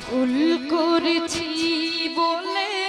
ভুল করেছি বলে